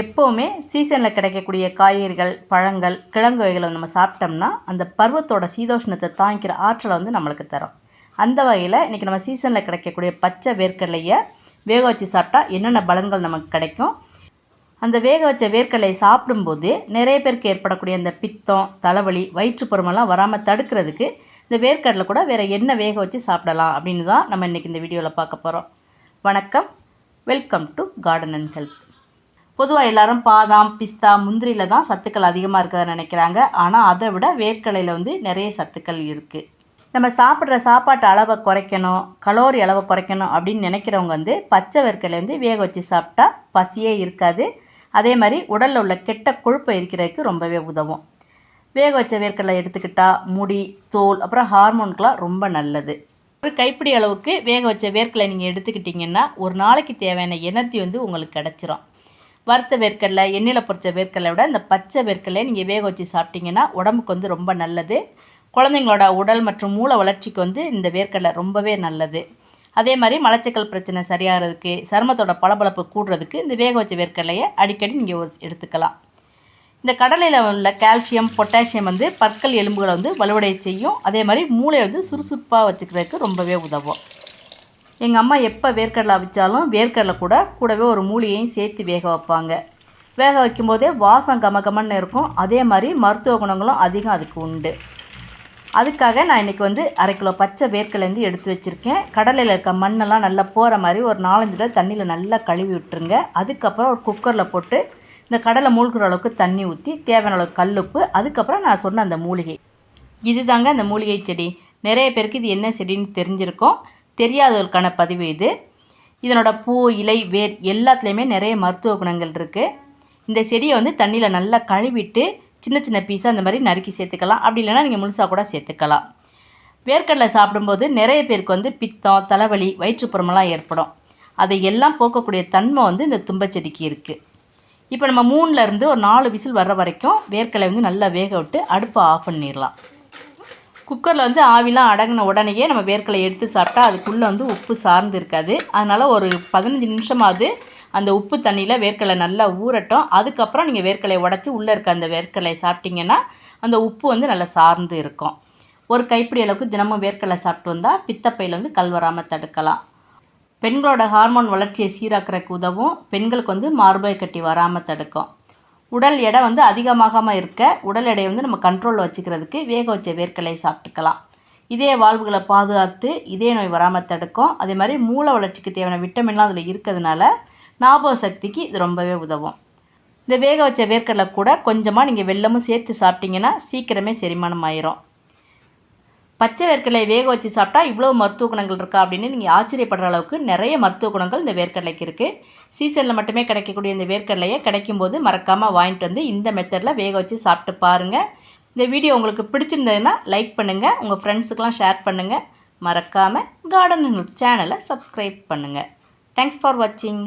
எப்போவுமே சீசனில் கிடைக்கக்கூடிய காய்கறிகள் பழங்கள் கிழங்கு வகைகளை நம்ம சாப்பிட்டோம்னா அந்த பருவத்தோட சீதோஷ்ணத்தை தாங்கிக்கிற ஆற்றலை வந்து நம்மளுக்கு தரும். அந்த வகையில் இன்றைக்கி நம்ம சீசனில் கிடைக்கக்கூடிய பச்சை வேர்க்கடலையை வேக வச்சு சாப்பிட்டா என்னென்ன பலன்கள் நமக்கு கிடைக்கும்? அந்த வேக வச்ச வேர்க்கடலை சாப்பிடும்போது நிறைய பேருக்கு ஏற்படக்கூடிய அந்த பித்தம் தலைவலி வயிற்றுப்புறமெல்லாம் வராமல் தடுக்கிறதுக்கு இந்த வேர்க்கடலை கூட வேறு என்ன வேக வச்சு சாப்பிடலாம் அப்படின்னு தான் நம்ம இன்றைக்கி இந்த வீடியோவில் பார்க்க போகிறோம் வணக்கம். Welcome to garden and health பொதுவாக எல்லாரும் பாதாம் பிஸ்தா முந்திரியில் தான் சத்துக்கள் அதிகமாக இருக்கிறத நினைக்கிறாங்க. ஆனால் அதை விட வேர்க்கடலையில் வந்து நிறைய சத்துக்கள் இருக்குது நம்ம சாப்பிட்ற சாப்பாட்டு அளவை குறைக்கணும் கலோரி அளவை குறைக்கணும் அப்படின்னு நினைக்கிறவங்க வந்து பச்சை வேர்க்கடலை வந்து வேக வச்சு சாப்பிட்டா பசியே இருக்காது. அதே மாதிரி உடலில் உள்ள கெட்ட கொழுப்பை இருக்கிறதுக்கு ரொம்பவே உதவும். வேக வச்ச வேர்க்கடலை எடுத்துக்கிட்டால் முடி தோல் அப்புறம் ஹார்மோன்கெலாம் ரொம்ப நல்லது. ஒரு கைப்பிடி அளவுக்கு வேக வச்ச வேர்க்கடலை நீங்கள் எடுத்துக்கிட்டிங்கன்னா ஒரு நாளைக்கு தேவையான எனர்ஜி வந்து உங்களுக்கு கிடச்சிரும். வறுத்த வேர்க்கடலை எண்ணெயில் பொரிச்ச வேர்க்கடலை விட இந்த பச்சை வேர்க்கடலை நீங்கள் வேக வச்சு சாப்பிட்டீங்கன்னா உடம்புக்கு வந்து ரொம்ப நல்லது. குழந்தைங்களோட உடல் மற்றும் மூளை வளர்ச்சிக்கு வந்து இந்த வேர்க்கடலை ரொம்பவே நல்லது. அதே மாதிரி மலச்சிக்கல் பிரச்சனை சரியாகிறதுக்கு சருமத்தோட பளபளப்பு கூடுறதுக்கு இந்த வேக வச்ச வேர்க்கடலையை அடிக்கடி நீங்கள் எடுத்துக்கலாம். இந்த கடலையில் உள்ள கால்சியம் பொட்டாசியம் வந்து பற்கள் எலும்புகளை வந்து வலுவடைய செய்யும். அதே மாதிரி மூளை வந்து சுறுசுறுப்பாக வச்சுக்கிறதுக்கு ரொம்பவே உதவும். எங்கள் அம்மா எப்போ வேர்க்கடலை அவிச்சாலும் வேர்க்கடலை கூட கூடவே ஒரு மூலிகையும் சேர்த்து வேக வைப்பாங்க. வேக வைக்கும்போதே வாசம் கமகமன்னு இருக்கும். அதே மாதிரி மருத்துவ குணங்களும் அதிகம் அதுக்கு உண்டு. அதுக்காக நான் இன்றைக்கி வந்து அரை கிலோ பச்சை வேர்க்கடலேருந்து எடுத்து வச்சுருக்கேன். கடலையில் இருக்க மண்ணெல்லாம் நல்லா போகிற மாதிரி ஒரு நாலஞ்சு தடவை தண்ணியில் நல்லா கழுவி விட்டுருங்க. அதுக்கப்புறம் ஒரு குக்கரில் போட்டு இந்த கடலை மூழ்கிற அளவுக்கு தண்ணி ஊற்றி தேவையான அளவுக்கு கல்லுப்பு அதுக்கப்புறம் நான் சொன்ன அந்த மூலிகை. இது தாங்க அந்த மூலிகை செடி. நிறைய பேருக்கு இது என்ன செடின்னு தெரிஞ்சிருக்கும். தெரியாதவர்களுக்கான பதிவு இது. இதனோட பூ இலை வேர் எல்லாத்துலேயுமே நிறைய மருத்துவ குணங்கள் இருக்குது இந்த செடியை வந்து தண்ணியில் நல்லா கழுவிட்டு சின்ன சின்ன பீஸாக அந்த மாதிரி நறுக்கி சேர்த்துக்கலாம். அப்படி இல்லைனா நீங்கள் முழுசாக கூட சேர்த்துக்கலாம். வேர்க்கடலை சாப்பிடும்போது நிறைய பேருக்கு வந்து பித்தம் தலைவலி வயிற்றுப்புறமெல்லாம் ஏற்படும். அதை எல்லாம் போக்கக்கூடிய தன்மை வந்து இந்த தும்பச்செடிக்கு இருக்குது இப்போ நம்ம மூணுலேருந்து ஒரு நாலு விசில் வர்ற வரைக்கும் வேர்க்கடலை வந்து நல்லா வேக விட்டு அடுப்பை ஆஃப் பண்ணிடலாம். குக்கரில் வந்து ஆவிலாம் அடங்கின உடனேயே நம்ம வேர்க்கலை எடுத்து சாப்பிட்டா அதுக்குள்ளே வந்து உப்பு சார்ந்து இருக்காது. அதனால் ஒரு பதினஞ்சு நிமிஷமாவது அந்த உப்பு தண்ணியில் வேர்க்கலை நல்லா ஊறட்டும். அதுக்கப்புறம் நீங்கள் வேர்க்கடலையை உடச்சி உள்ளே இருக்க அந்த வேர்க்கடலையை சாப்பிட்டிங்கன்னா அந்த உப்பு வந்து நல்லா சார்ந்து இருக்கும். ஒரு கைப்பிடி அளவுக்கு தினமும் வேர்க்கலை சாப்பிட்டு வந்தால் பித்தப்பையில் வந்து கல் வராமல் தடுக்கலாம். பெண்களோட ஹார்மோன் வளர்ச்சியை சீராக்கிறதுக்கு உதவும். பெண்களுக்கு வந்து மார்பை கட்டி வராமல் தடுக்கும். உடல் எடை வந்து அதிகமாகாமல் இருக்க உடல் எடையை வந்து நம்ம கண்ட்ரோலில் வச்சுக்கிறதுக்கு வேக வச்ச வேர்க்கடலையை சாப்பிட்டுக்கலாம். இதய வாழ்வுகளை பாதுகாத்து இதய நோய் வராமல் தடுக்கும். அதே மாதிரி மூளை வளர்ச்சிக்கு தேவையான விட்டமின்லாம் அதில் இருக்கிறதுனால ஞாபக சக்திக்கு இது ரொம்பவே உதவும். இந்த வேக வச்ச வேர்க்கடலை கூட கொஞ்சமாக நீங்கள் வெள்ளமும் சேர்த்து சாப்பிட்டிங்கன்னா சீக்கிரமே செரிமானம் ஆயிரும். பச்சை வேர்க்கடலை வேக வச்சு சாப்பிட்டா இவ்வளோ மருத்துவ குணங்கள் இருக்கா அப்படின்னு நீங்கள் ஆச்சரியப்படுற அளவுக்கு நிறைய மருத்துவ குணங்கள் இந்த வேர்க்கடலைக்கு இருக்குது சீசனில் மட்டுமே கிடைக்கக்கூடிய இந்த வேர்க்கடலையை கிடைக்கும்போது மறக்காமல் வாங்கிட்டு வந்து இந்த மெத்தடில் வேக வச்சு சாப்பிட்டு பாருங்கள் இந்த வீடியோ உங்களுக்கு பிடிச்சிருந்ததுன்னா லைக் பண்ணுங்கள் உங்கள் ஃப்ரெண்ட்ஸுக்கெலாம் ஷேர் பண்ணுங்கள் மறக்காமல் கார்டன் சேனலை சப்ஸ்கிரைப் பண்ணுங்கள் தேங்க்ஸ் ஃபார் வாட்சிங்